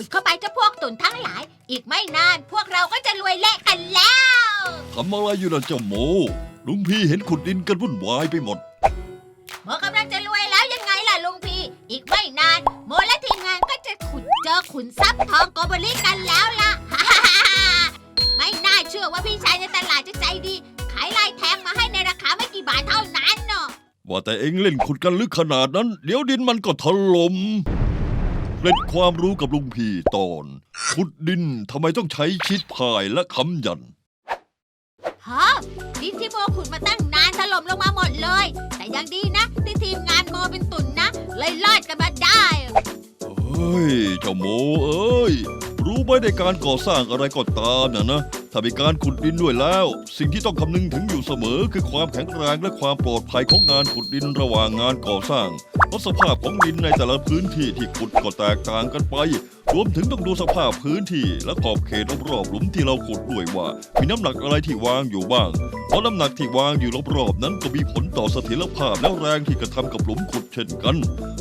ขุดเข้าไปเจ้าพวกตุ่นทั้งหลาย อีกไม่นานพวกเราก็จะรวยเละกันแล้ว ทำอะไรอยู่นะเจ้าโมลุงพี่เห็นขุดดินกันวุ่นวายไปหมด โมกำลังจะรวยแล้วยังไงล่ะลุงพีอีกไม่นาน โมและทีมงานก็จะขุดเจอขุนทรัพย์ทองโกโบลิกันแล้วล่ะ ไม่น่าเชื่อว่าพี่ชายในตลาดจะใจดี ขายลายแทงมาให้ในราคาไม่กี่บาทเท่านั้นเนาะว่าแต่เองเล่นขุดกันลึกขนาดนั้น เดี๋ยวดินมันก็ถล่ม เกร็ดความรู้กับลุงพี่ตอนขุดดินทำไมต้องใช้ชิดพายและคำยัน ฮะดินที่โมขุดมาตั้งนานถล่มลงมาหมดเลย แต่ยังดีนะที่ทีมงานโมเป็นตุ่นนะ เลยรอดกันมาได้ เฮ้ยเจ้าโมเอ้ย รู้ไหมในการก่อสร้างอะไรก็ตามนะนะ ถ้ามีการขุดดินด้วยแล้ว สิ่งที่ต้องคำนึงถึงอยู่เสมอ คือความแข็งแรงและความปลอดภัยของงานขุดดินระหว่างงานก่อสร้าง เพราะสภาพของดินในแต่ละพื้นที่ที่ขุดก็แตกต่างกันไป รวมถึงต้องดูสภาพพื้นที่และขอบเขตรอบๆหลุมที่เราขุดด้วยว่า มีน้ำหนักอะไรที่วางอยู่บ้าง เพราะน้ำหนักที่วางอยู่รอบๆนั้นก็มีผลต่อเสถียรภาพและแรงที่กระทำกับหลุมขุดเช่นกัน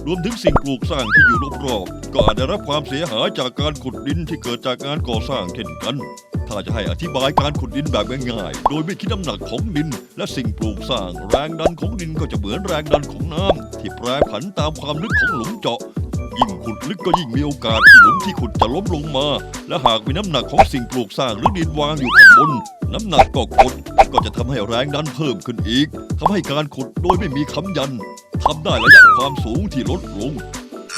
รวมถึงสิ่งปลูกสร้างที่อยู่รอบๆก็อาจได้รับความเสียหายจากการขุดดินที่เกิดจากงานก่อสร้างเช่นกัน ถ้าจะให้อธิบายการขุดดินแบบง่ายๆ โดยไม่คิดน้ำหนักของดิน และสิ่งปลูกสร้าง แรงดันของดินก็จะเหมือนแรงดันของน้ำที่แปรผันตามความลึกของหลุมเจาะ ยิ่งขุดลึกก็ยิ่งมีโอกาสที่หลุมที่ขุดจะล้มลงมา และหากมีน้ำหนักของสิ่งปลูกสร้างหรือดินวางอยู่ข้างบน น้ำหนักก็กดก็จะทำให้แรงดันเพิ่มขึ้นอีกทำให้การขุดโดยไม่มีค้ำยันทำได้ระยะความสูงที่ลดลง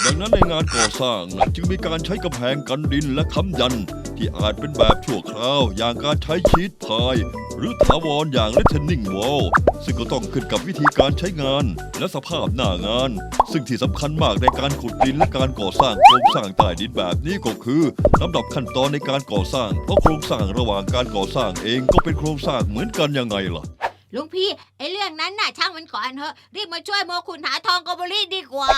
ดังนั้นในงานก่อสร้างจึงมีการใช้กำแพงกันดินและค้ำยัน ที่อาจเป็นแบบชั่วคราวอย่างการใช้ชีตพาย หรือถาวรอย่างเลทเทนนิงวอลซึ่งก็ต้องขึ้นกับวิธีการใช้งาน และสภาพหน้างาน ซึ่งที่สำคัญมากในการขุดดินและการก่อสร้างโครงสร้างใต้ดินแบบนี้ก็คือลำดับขั้นตอนในการก่อสร้างเพราะโครงสร้างระหว่างการก่อสร้างเองก็เป็นโครงสร้างเหมือนกันยังไงล่ะ ลุงพี่ไอ้เรื่องนั้นน่ะช่างมันก่อนเถอะรีบมาช่วยโมขุนหาทองโกโบลิดีกว่า